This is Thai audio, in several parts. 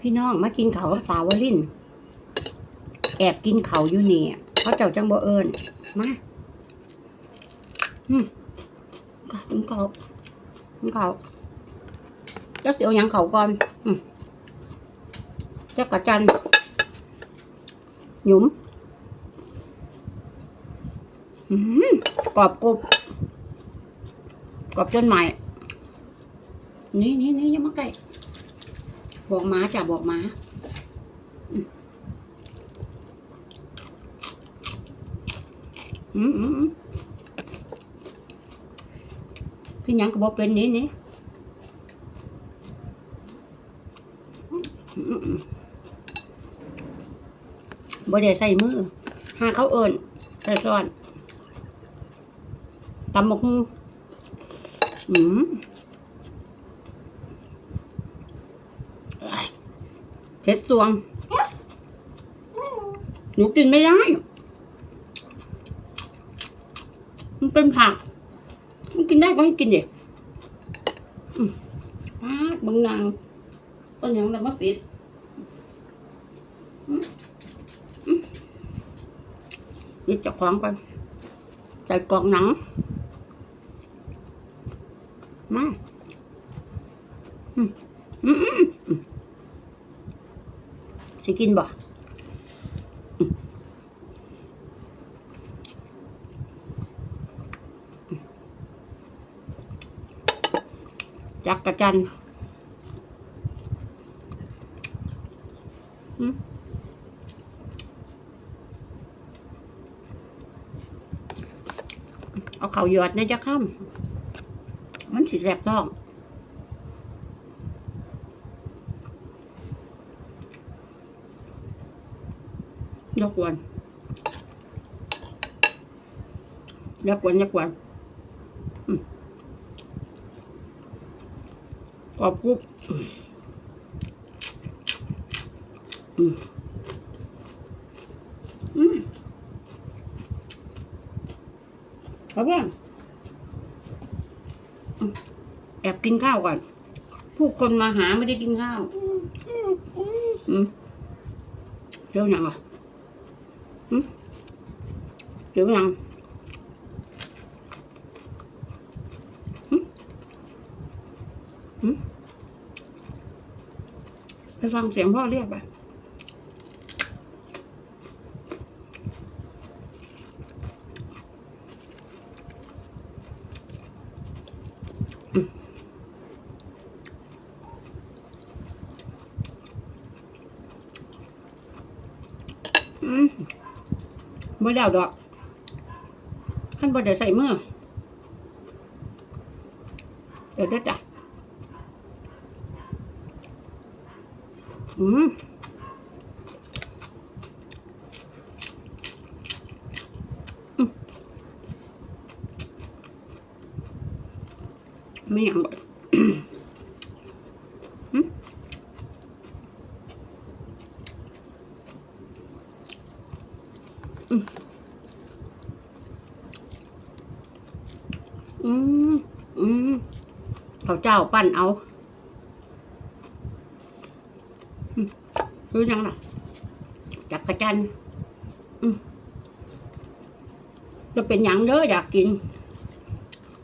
พี่น้องมากินเขากับสาวลินแอบกินเขาอยู่นี่เขาเจ้าจังบ่เอิญมาอืมกินเขากินเขาวจักเสียวยังเขาก่อนอืมจักกะจันหยุมอืมกรอบกรุบกรอบจนใหม่นี่นี่นี่ยังมาใกล้ บอกหมาจ้ะบอกหมาอืมอืมพี่ยังก็บอกเป็นนี่นี่อืมอืมบ่ได้ใส่มือหาเขาเอิญใส่ซ้อนตำบกฮูอืม เผ็ดสวง หนูกินไม่ได้ มันเป็นผัก มันกินได้ก็ให้กินดิอืมปาดบางนางต้นหยังเรามาปิดอืมอืมนี่จะคล้องกันใส่กรอกหนัง มาอืมอืมอืมอืม สิกินบ่จักกระจันเอาเขาหยอดนะจะค่ำมันสิแสบท้อง กวนยักวนยักวนกรอบกรุบอืมอืมครับเพื่อนแอบกินข้าวก่อน ผู้คนมาหาไม่ได้กินข้าว อืมเจ้าหยังอะ เดี๋ยวยังหึหึไปฟังเสียงพ่อเรียกไปอืมอืมบ่แล้วดอก ขั้นบ่ได้ใส่มือ เดี๋ยวได้จ้ะ อืมอืมไม่หยังบ่อืมอืมอืม เขาเจ้าปั้นเอาอืมคือยังล่ะจักกระจันจะเป็นหยังเด้ออยากกิน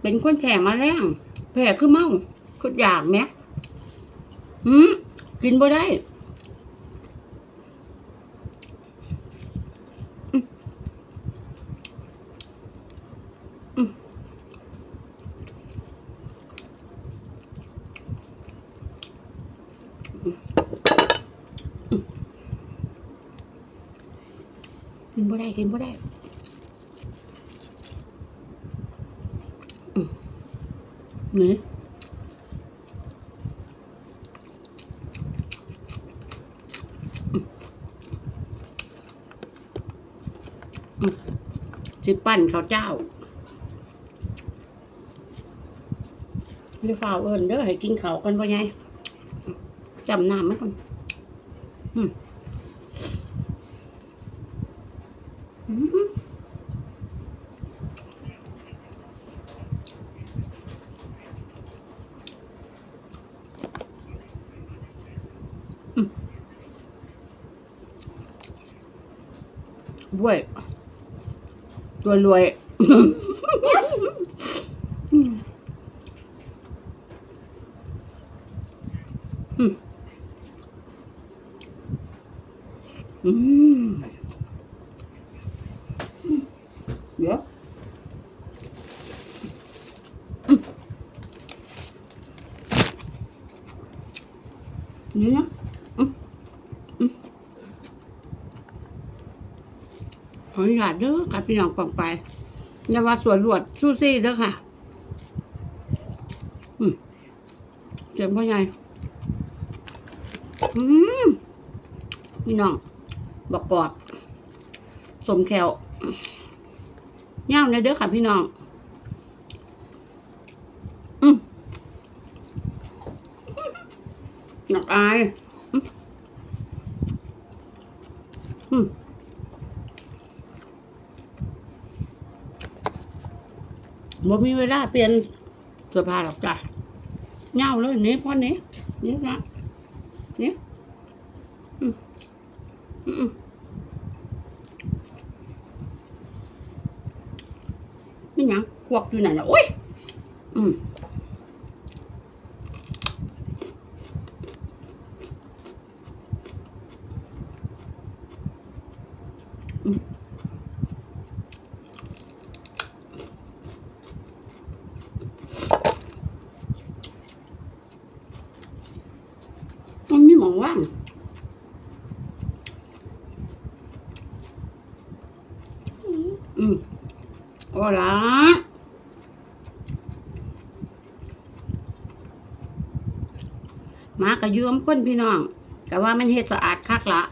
เป็นคนแผ่มาแรงแผ่คือเมาคืออยากไหมอืมกินบ่ได้ ได้กินบ่ได้นี่สิปั้นข้าวเจ้าเดี๋ยวฝ่าวเอิญเด้อให้กินข้าวกันบ่าไงจำน้ำไหมคนอืม ด้วย ตัวรวย อืมอืมเดี๋ยวอืมนี่นะอืมอืม ขออนุญาตเด้อกับพี่น้องปองไปอย่าว่าสวนรวดสู้ซี่เด้อค่ะอืมเจ็บพ่อใหญ่อืมพี่น้องบอกกอด สมแขวย่ามเลยเด้อค่ะพี่น้องอืมหนักอาย อืมอืม บ่มีเวลาเปลี่ยนเสื้อผ้าหรอกจ้ะเงาเลยนี่พ่อนี้นี่นะนี่ยอืมอืมไม่หยังควักอยู่ไหนนะโอ้ยอืมอืมมันมีหมองว่าง อืม โอ้ละมากระยืมคนพี่น้องแต่ว่ามันเฮ็ดสะอาดคักละ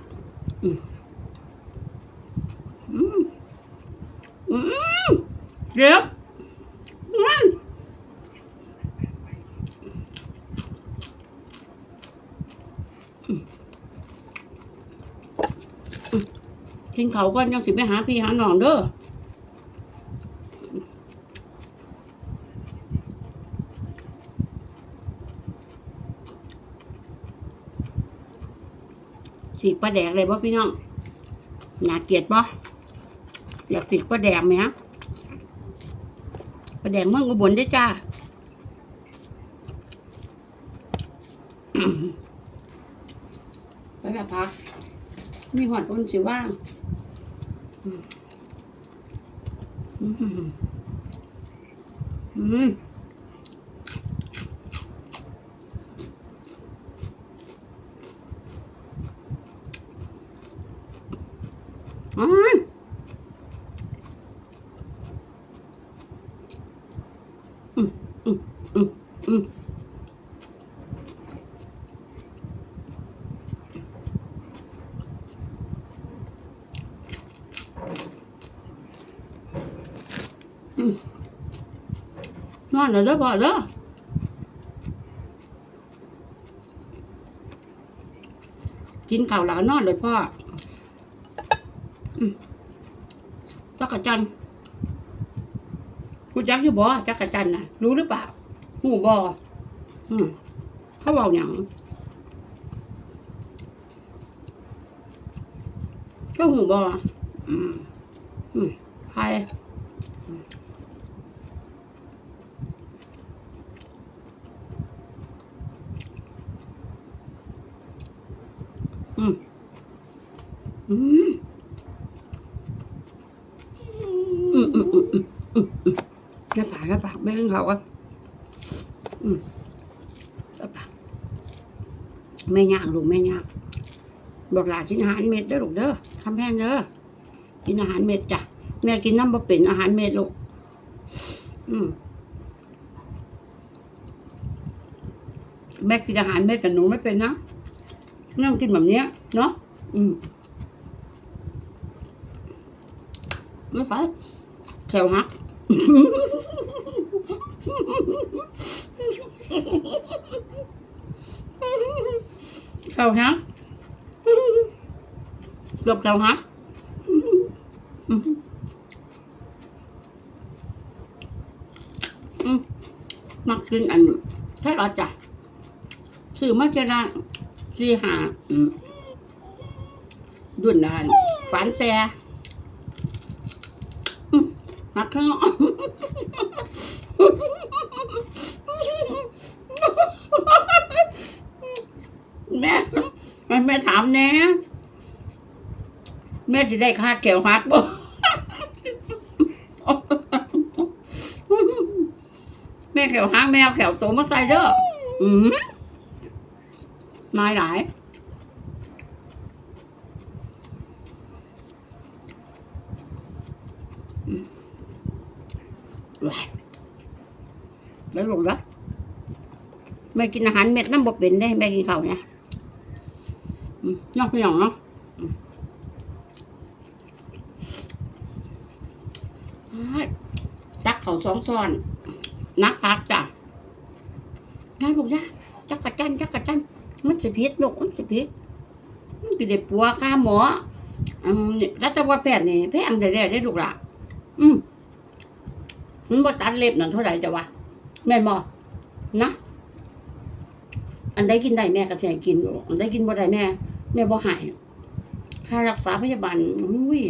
อืมอืมอืมเดี๋ยวอืมกินเขาก่อนยังสิไปหาพี่หาน้องเด้อ สีกปลาแดกเลยป่พี่น้องอยากเกียดป่ะอยากสีกปลาแดกไหมฮะปลาแดกเมืองอุบลได้จ้าไปแบบพัก มีหอดคนสิว่างอืมอืมอืมอืมอืมอืมอืมอืม นอนเลยเด้อพ่อเด้อกินข้าวแล้วนอนเลยพ่อจักรจันกูจักอยู่บ่จักรจันน่ะ รู้หรือเปล่าหูบ่อืมเขาบอกอย่างก็หูบ่อืมอืมใครอืมอืมอืม อืมอืมอืมอืมอืมอืมแค่ปากแค่ปากแม่ง เขาอะอืมแค่ปากแม่ยากลูกแม่ยากบอกหลานกินอาหารเม็ดเด้ลูกเด้อคำแพงเด้อกินอาหารเม็ดจ้ะแม่กินน้ำบะเป็นอาหารเม็ดลูกอืมแม่กินอาหารเม็ดกับหนูไม่เป็นนะนั่งกินแบบเนี้ยเนาะอืมไม่ไปแขวหัก แขวหักเกือบแขวหักอืมมักกินอันแค่รอจ้ะซื้อมาจะได้สี่หาดุนนานฝันแซ่หักข้างนอก แม่แม่ถามแน่แม่จะได้ค่าเกี่ยวหักบ่แม่แขวหางแมวแขวโตมาใส่เด้ออืมนายหลายอืมแหว่ แล้วลูกละแม่กินอาหารเม็ดน้ำบกเป็นได้แม่กินข้าวเนี่ยอืมนอกพี่น้องเนาะตักเขาสองซ้อนนักพักจ้ะนายบอกจ้ะจักกระจันจักกระจันมันสิพิษลูกมันสิพิษมันสิได้ปัวค่าหมออืมนี่รัฐวัแพทย์นี่แพงได้ได้ได้ลูกละอืมมันบ่ตัดเล็บนั่นเท่าไหร่จ้ะวะ แม่นบ่นะ อันใดกินได้แม่ก็สิให้กิน อันใดกินบ่ได้แม่ แม่บ่ให้ค่ารักษาพยาบาลอุ้ย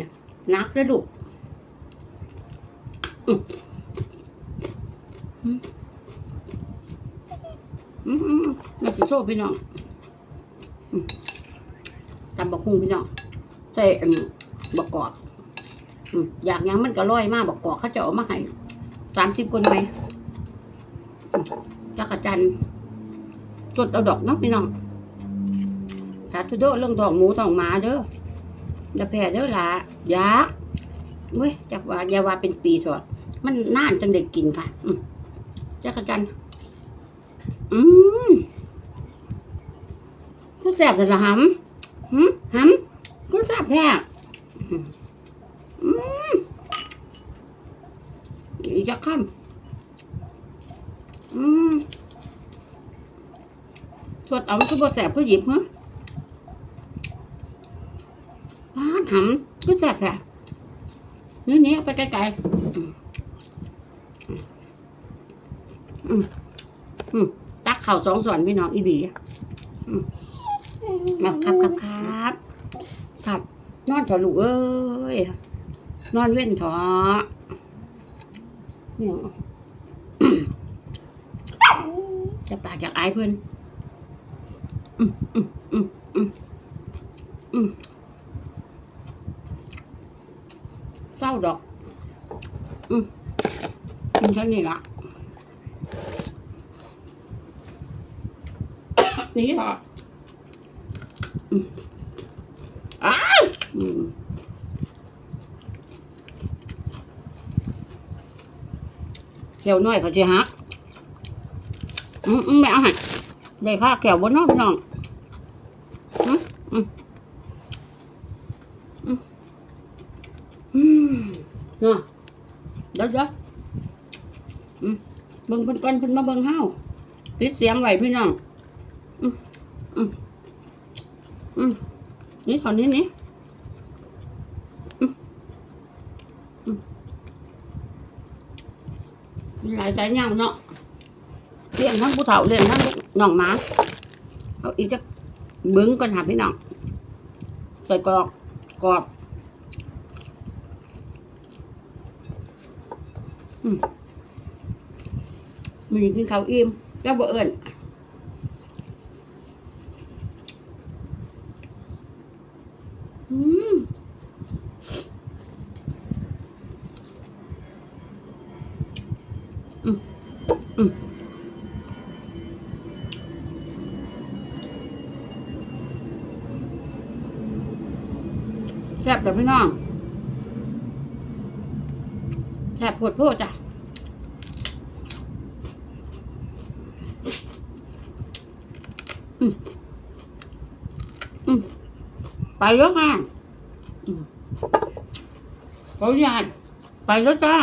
นักเลยลูกอืมอืมแม่สิโซ่พี่น้องตำบักหุ่งพี่น้องใส่อันบักกอกอืมอยากยังมันก็ร้อยมากบักกอกเขาจะเอามาให้สามสิบคนไหม จักรจันจดเอาดอกเนาะพี่น้องสาธุเด้อเรื่องทองหมูทองหมาเด้ออย่าแพ้เด้อละยาเว้ยจักว่าอย่าว่าเป็นปีเถอะมันน่านจังได้กินค่ะอืมจักรจันอืมก็แสบแต่ละหำหืมหำก็แสบแท้อืมอีกจักคำ อืมสวดเอาก็บ่แสบก็หยิบฮะป้าดหำก็แสบแท้เนื้อเนี้ยไปไกลๆอืมอืมตักเข่าสองส่วนพี่น้องอีดีอืมมาครับครับครับครับ นอนถอลูกเอ้ย นอนเว้นถอเนี่ย จะปากจากไอายเพื่อนอืมอืมอืมอืมอืมเศร้าดอก อืมกินแค่นี้ละนี่ค่ะอืมอ้าวอืมแขวน้อยเขาจะหัก อืมอืมไม่เอาให้ได้ค่ะแขวบนนอกพี่น้องอืมอืมอืมอืมเนาะเดี๋ยวเดี๋ยวอืมเบิ่งเพิ่นก่อนเพิ่นมาเบิ่งเฮาปิดเสียงไว้พี่น้องอืมอืมอืมนี่ถอนนี้นี่อืมอืมมีหลายใจเงเนาะ เลี้ยงทั้งผู้เฒ่าเลี้ยงทั้งน้องหมาเอาอีกจะเบิ้งก่อนหาพี่น้องใส่กรอกกรอบอืมมีกินข้าวอิ่มแล้วบ่เอิญ แซ่บแต่พี่น้องแซ่บโพดโพดจ้ะไปแล้วค่ะอืมขออนุญาตไปแล้วจ้า